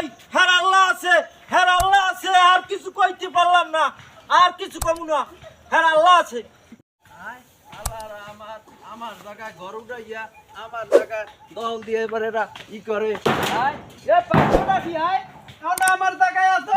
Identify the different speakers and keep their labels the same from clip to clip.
Speaker 1: নাই হ্যাঁ আল্লাহ আছে হ্যাঁ আল্লাহ আছে, আর কিছু কইতে পারলাম না, আর কিছু কমু না হ্যাঁ আল্লাহ আছে।
Speaker 2: আমার জায়গায় ঘর উঠাইয়া আমার জায়গায় দল দিয়ে এবার এরা ই করে। আমার জায়গায় আছো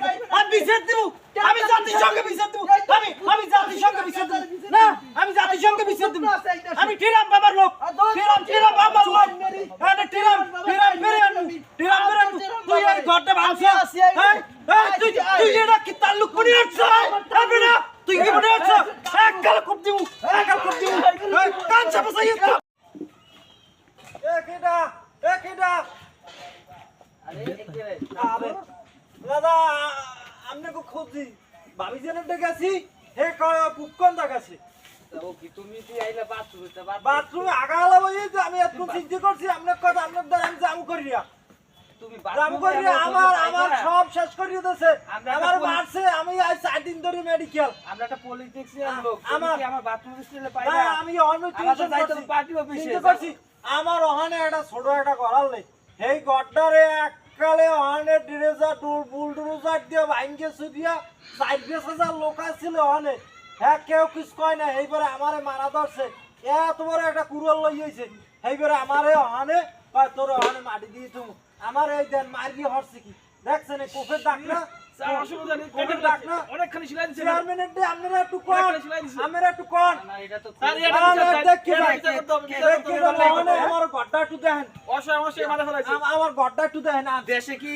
Speaker 1: আমি জাতিসংঘে বিচার দেবো আমি আমি জাতিসংঘে বিচার দেবো না আমি জাতিসংঘে বিচার দেবো আমি টিরাম বাবার লোক টিরাম টিরাম বাবার লোক আরে টিরাম টিরাম বেরিয়ান টিরাম বেরিয়ান তুই এই ঘরটা ভাঙছিস হ্যাঁ এই, তুই তুই এটা কি তাল্লুক করে আসছ হবে না তুই কি মনে আসছ এক কাল খুব দিব এক কাল খুব দিব কান চাপা সাইয়ে এ কেডা এ কেডা দাদা আমনে কো খুঁজি। ভাবি জেনে ডেকেছি হে কয় পুকন দেখাছি বাথরুমে আগালা বই আমি এত চিন্তা করছি আপনার কথা আপনার দ্বারা আমি জাম করি না। জাম করি আমার আমার সব শেষ করে দিতেছে
Speaker 3: আমার
Speaker 1: মারছে আমি দিন ধরে মেডিকেল
Speaker 3: আমরা একটা পলিটিক্সের
Speaker 1: আ-
Speaker 3: লোক
Speaker 1: আমার-
Speaker 3: আমার আমার বাথরুম স্টাইলে পাই
Speaker 1: না,
Speaker 3: না
Speaker 1: আমি অন্য
Speaker 3: আমরা যাইতাম পার্টি অফিসে।
Speaker 1: করছি। আমার ওখানে একটা ছোট একটা ঘরাল নেই। এই গড্ডারে এককালে ওখানে ড্রেজার ডুল বুলডোজার দিয়ে ভাঙ্গে সুদিয়া চার বিশ হাজার লোক আসছিল ওখানে। হ্যাঁ কেউ কিছু কয় না এইবারে আমারে মারা ধরছে। এত বড় একটা কুড়াল লই হয়েছে এইবারে আমারে ওখানে তোর ওখানে মাটি দিয়ে তুমি আমার এই দেন মার দিয়ে হরছে কি? দেখছেন এই কোফের ডাক না না। আমরা হয় গড্ডা একটু দেখেন।
Speaker 3: দেশে কি।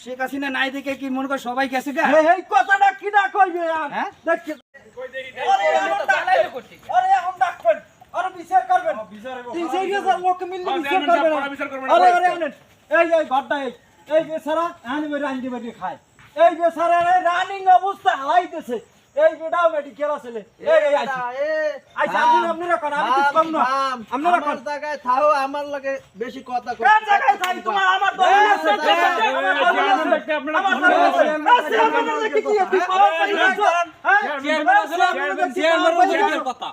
Speaker 3: শেখ হাসিনা নাই দেখে কি মনে করে সবাই গেছে
Speaker 1: হেই কথাটা কি না কইবে?
Speaker 3: হ্যাঁ?
Speaker 1: বিচার করবেন। মিললে বিচার করবেন। এই, বেচারা, আনি বেরি, আনি বেরি খায়। এই বেচারা রানিং অবস্থা হালাইতেছে। এই বেটাও মেডিকেল আসলে এই এই আইছি। আইছি আপনি আপনি রাখুন আমি কিছু কম না।
Speaker 2: জায়গায় থাও আমার লাগে বেশি কথা কই
Speaker 1: কোন জায়গায় থাকি? তোমার আমার আছে কি কি পাওয়ার পাইছো হ্যাঁ চেয়ারম্যান আছে। আপনাদের কি
Speaker 3: কথা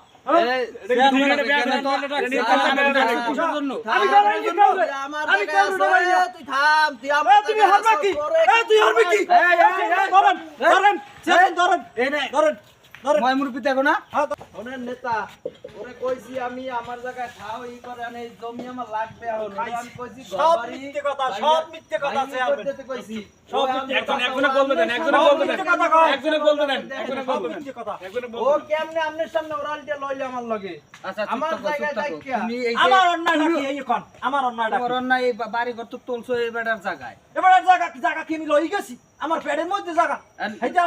Speaker 1: ধরেন ধরেন ধরেন ধরেন
Speaker 3: ময় মুরব্বি দেখো না।
Speaker 1: হ্যাঁ
Speaker 2: ওনের নেতা ওরে কইছি আমি আমার জায়গায় থাও ই করে আনে জমি আমার লাগবে এখন। আমি কইছি
Speaker 1: সব মিথ্যে কথা, সব মিথ্যে কথা চেয়ারম্যান।
Speaker 2: করতে কইছি।
Speaker 1: সব। কথা।
Speaker 4: একজনে বলতে দেন, একজনে বলতে দেন। একজনে বলতে দেন, একজনে দেন।
Speaker 1: মিথ্যে কথা।
Speaker 4: একজনে
Speaker 2: ও কেমনে আমনের সামনে ওরালটা লইলে আমার লগে?
Speaker 3: আচ্ছা
Speaker 2: আমার
Speaker 3: আমার
Speaker 2: জায়গায়
Speaker 3: জায়গায় তুমি এই যে
Speaker 1: আমার অন্যায়টা কি এই কোন আমার অন্যায়টা
Speaker 3: তোমার
Speaker 1: কি?
Speaker 3: অন্যায় এই বাড়ি ঘর তো তুলছো এই বেটার জায়গায়।
Speaker 1: এবার জায়গা জায়গা কি আমি লই গেছি? আমার পেটের মধ্যে জায়গা।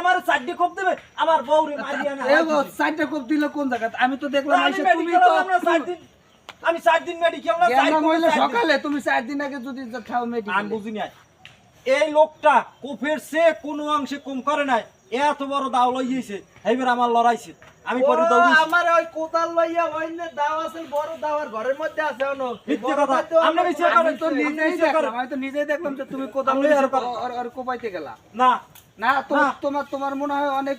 Speaker 1: আমার চারটি কোপ দেবে আমার বউরে মারিয়া না
Speaker 3: এই গো, সাইডটা কোপ দিলে কোন জায়গা? আমি তো দেখলাম
Speaker 1: আমি
Speaker 3: আইসা তুমি তো
Speaker 1: আমরা চার দিন আমি চার দিন মেডিকেল না চার দিন-।
Speaker 3: সকালে তুমি চার দিন আগে যদি খাও মেডিকেল
Speaker 1: আমি বুঝিনি এই লোকটা কোফের সে কোনো অংশে কম করে নাই। এত বড় দাও লইয়েছে এইবার আমার লড়াইছে আমি পরে
Speaker 2: দাও
Speaker 1: দৌড়িছি
Speaker 2: আমার ওই কোতাল লইয়া হইলে দাও আছে বড় দাওয়ার ঘরের মধ্যে আছে অনো
Speaker 1: মিথ্যে কথা। আমরা বিচার করেন।
Speaker 3: তো নিজেই। দেখলাম আমি তো নিজেই দেখলাম যে তুমি কোতাল
Speaker 1: লইয়া আর।
Speaker 3: আর কোপাইতে গেলা
Speaker 1: না
Speaker 3: না তোমার তোমার তোমার মনে হয় অনেক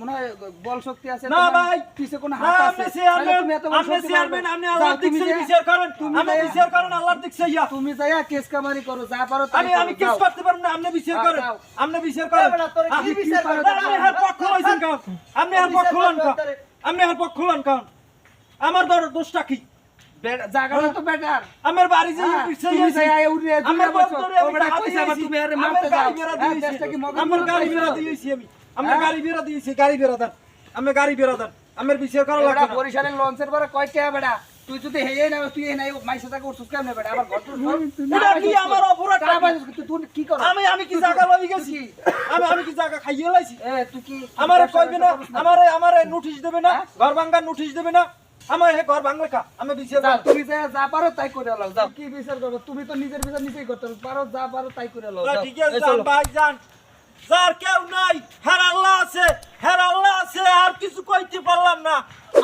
Speaker 3: মনে হয় বল শক্তি আছে
Speaker 1: না ভাই।
Speaker 3: পিছে কোনো হাত আছে
Speaker 1: আপনি চেয়ারম্যান,
Speaker 3: নাহলে তুমি এত বড়
Speaker 1: আপনি
Speaker 3: শক্তি
Speaker 1: চেয়ারম্যান,
Speaker 3: পারবে।
Speaker 1: আপনি
Speaker 3: যাও,
Speaker 1: আল্লাহর
Speaker 3: তুমি
Speaker 1: দিকছে বিচার করেন।
Speaker 3: তুমি
Speaker 1: আপনি বিচার করেন আল্লাহর দিকছে ইয়া।
Speaker 3: তুমি যাইয়া কেস কামারি করো যা পারো
Speaker 1: আমি
Speaker 3: করো,
Speaker 1: আমি কিস করতে পারব না আপনি বিচার
Speaker 3: যাও,
Speaker 1: করেন
Speaker 3: যাও।
Speaker 1: আপনি বিচার করেন
Speaker 2: এ বেটা, তোরে
Speaker 1: আপনি
Speaker 2: বিচার
Speaker 3: পারো?
Speaker 1: আপনি হার পক্ষ লইছেন কারণ আপনি হার পক্ষ লন কারণ আপনি হার পক্ষ লন কারণ আমার ধর দোষটা কি
Speaker 3: জায়গাটা তো বেটার।
Speaker 1: আমার বাড়ি যে
Speaker 3: হ্যাঁ,
Speaker 1: পিছে যাইছি।
Speaker 3: উড়ে
Speaker 1: আমার
Speaker 3: বছর,
Speaker 1: বছরে
Speaker 3: ও
Speaker 1: আমি
Speaker 3: বেটা
Speaker 1: টাকা
Speaker 3: কইছে আবার
Speaker 1: দিয়েছি।
Speaker 3: তুমি আরে মারতে যাও। হ্যাঁ,
Speaker 1: আমার গাড়ি
Speaker 3: পাইছো?
Speaker 1: বেড়া দিয়েছি আমি। আমার
Speaker 3: হ্যাঁ?
Speaker 1: গাড়ি বেড়া দিয়েছি গাড়ি বেড়া দেন আমার গাড়ি বেড়া দেন আমার বিচার করা লাগবে
Speaker 3: বরিশালের লঞ্চের পরে কয় টাকা বেটা? তুই যদি হেয়ে না তুই নাই মাইসে টাকা উঠছিস কেমনে বেটা? আবার ঘর
Speaker 1: এটা কি আমার অপরাধ?
Speaker 3: তুই? কি কর?
Speaker 1: আমি আমি কি জায়গা লই গেছি? আমি আমি কি জায়গা খাইয়ে লাইছি?
Speaker 3: এ তুই কি
Speaker 1: আমারে কইবে না? আমারে আমারে নোটিশ দেবে না? ঘর ভাঙ্গার নোটিশ দেবে না? আমার হে ঘর ভাঙলে কা? আমি বিচার
Speaker 3: যাও, তুমি যা যা পারো তাই করে লও। যাও। কি বিচার করবে? তুমি তো নিজের বিচার নিজেই করতে পারো। যা পারো তাই করে লও। যাও।
Speaker 1: ঠিক আছে যান ভাই যান। যার কেউ নাই হের আল্লাহ আছে হের আল্লাহ আছে আর কিছু কইতে পারলাম না।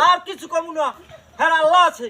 Speaker 1: আর কিছু কমু না। হের আল্লাহ আছে।